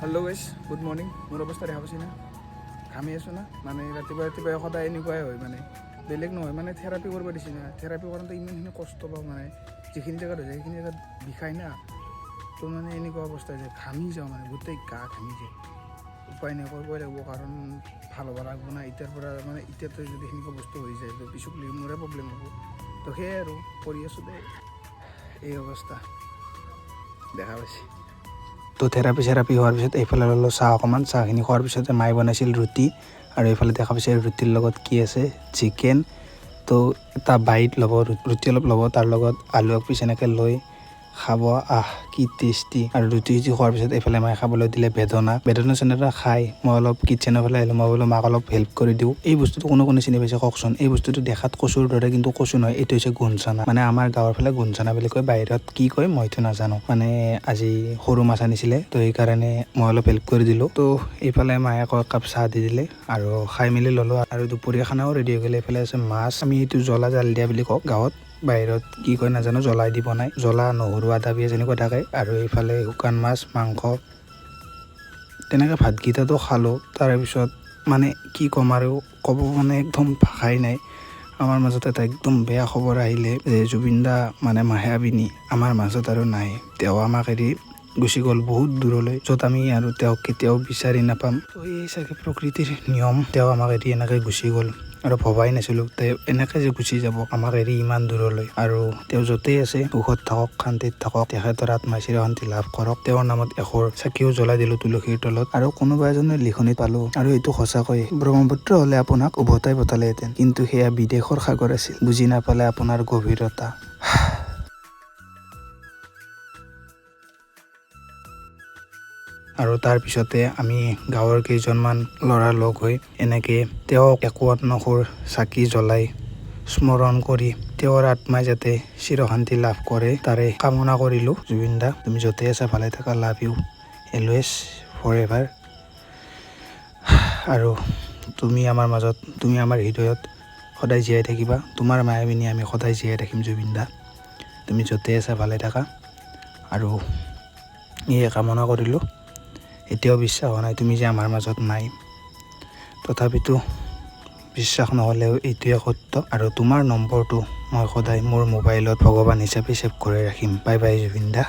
Hello' গাইছ good morning মোৰ অৱস্থা দেখা পাইছি না? ঘামি আছোঁ না? মানে ৰাতিপুৱা ৰাতিপুৱা সদায় এনেকুৱাই হয় মানে। বেলেগ নহয় মানে থেৰাপি কৰিব দিছে না। থেৰাপি কৰোঁতে ইমানখিনি কষ্ট পাওঁ মানে। যিখিনি জেগাত হৈ যায় সেইখিনি জেগাত বিষাই না, তো মানে এনেকুৱা অৱস্থা যে ঘামি যাওঁ মানে গোটেই গা ঘামি যায়। উপায় নাই, কৰিবই লাগিব, কাৰণ ভালো হ'ব লাগিব না। এতিয়াৰ পৰা মানে এতিয়াতো যদি সেনেকুৱা বস্তু হৈ যায়, তো পিছত মোৰে প্ৰব্লেম হ'ব। তো সেয়াই আৰু, কৰি আছোঁ দে। এই অৱস্থা। দেখা পাইছে। তো থেৰাপি চেৰাপি হোৱাৰ পিছত এইফালে ল'লোঁ, চাহ অকণমান, চাহখিনি খোৱাৰ পিছতে মায়ে বনাইছিল ৰুটি। আৰু এইফালে দেখা পাইছে ৰুটিৰ লগত কি আছে চিকেন তো এটা বাইট ল'ব ৰুটি অলপ ল'ব, তাৰ লগত আলু এক পিচ এনেকৈ লৈ খাব। আহ, কি টেষ্টি আৰু ৰুটি চুটি খোৱাৰ পিছত এইফালে মায়ে খাবলৈ দিলে বেদনা। বেদনা চেদনা খাই। মই অলপ কিটচেনৰ ফালে আহিলোঁ। মই বোলো, মাক অলপ হেল্প কৰি দিওঁ। এই বস্তুটো কোনো কোনে চিনি পাইছে কওকচোন। এই বস্তুটো দেখাত কচুৰ দৰে, কিন্তু কচু নহয়। এইটো হৈছে গুণচানা। মানে আমাৰ গাঁৱৰ ফালে গুণচানা বুলি কয়। বাহিৰত কি কয় মইতো নাজানো। মানে আজি সৰু মাছ আনিছিলে। তো সেইকাৰণে মই অলপ হেল্প কৰি দিলোঁ। তো এইফালে মায়ে আকৌ একাপ চাহ দি দিলে আৰু খাই মেলি ল'লোঁ। আৰু দুপৰীয়া খানাও ৰেডি হৈ গ'লে। এইফালে আছে মাছ। আমি এইটো জ্বলা জাল দিয়া বুলি কওঁ গাঁৱত। বাহিৰত কি কয় নাজানো জ্বলাই দি বনাই জ্বলা নহৰু আদা পিঁয়াজ এনেকুৱা থাকে আৰু এইফালে শুকান মাছ মাংস তেনেকৈ ভাতকেইটাতো খালোঁ। তাৰে পিছত মানে কি ক'ম আৰু ক'ব মানে একদম ভাষাই নাই। আমাৰ মাজত এটা একদম বেয়া খবৰ আহিলে যে জুবিন দা মানে মায়াবিনী আমাৰ মাজত আৰু নাই। তেওঁ আমাক এৰি গুচি গ'ল বহুত দূৰলৈ য'ত আমি আৰু তেওঁক কেতিয়াও বিচাৰি নাপাম। এই চাগে প্ৰকৃতিৰ নিয়ম তেওঁ আমাক এৰি এনেকৈ গুচি গ'ল। আৰু ভবাই নাছিলোঁ তেওঁ এনেকৈ যে গুচি যাব আমাক এৰি ইমান দূৰলৈ। আৰু তেওঁ য'তেই আছে সুখত থাকক শান্তিত থাকক তেখেতৰ আত্মাই চিৰ শান্তি লাভ কৰক। তেওঁৰ নামত এশৰ চাকিও জ্বলাই দিলোঁ তুলসীৰ তলত। আৰু কোনোবা এজনে লিখনিত পালোঁ। আৰু এইটো সঁচাকৈ ব্ৰহ্মপুত্ৰ হ'লে আপোনাক উভতাই পঠালেহেঁতেন কিন্তু সেয়া বিদেশৰ সাগৰ আছিল বুজি নাপালে আপোনাৰ গভীৰতা। আৰু তাৰ পিছতে আমি গাঁৱৰ কেইজনমান ল'ৰা লগ হৈ এনেকৈ তেওঁক একোৱাত নসুৰ চাকি জ্বলাই স্মৰণ কৰি তেওঁৰ আত্মাই যাতে চিৰশান্তি লাভ কৰে তাৰে কামনা কৰিলোঁ। জুবিন দা তুমি য'তে আছা ভালে থাকা। Love you always for ever আৰু তুমি আমাৰ মাজত তুমি আমাৰ হৃদয়ত সদায় জীয়াই থাকিবা। তোমাৰ মায়াবিনী আমি সদায় জীয়াই ৰাখিম জুবিন দা তুমি য'তে আছা ভালে থাকা। আৰু এয়ে কামনা কৰিলোঁ। এতিয়াও বিশ্বাস হোৱা নাই, তুমি যে আমাৰ মাজত নাই। তথাপিতো বিশ্বাস নহ'লেও এইটোৱে সত্য আৰু তোমাৰ নম্বৰটো মই সদায় মোৰ মোবাইলত ভগৱান হিচাপে ছেভ কৰি ৰাখিম। Bye bye Zubeen da.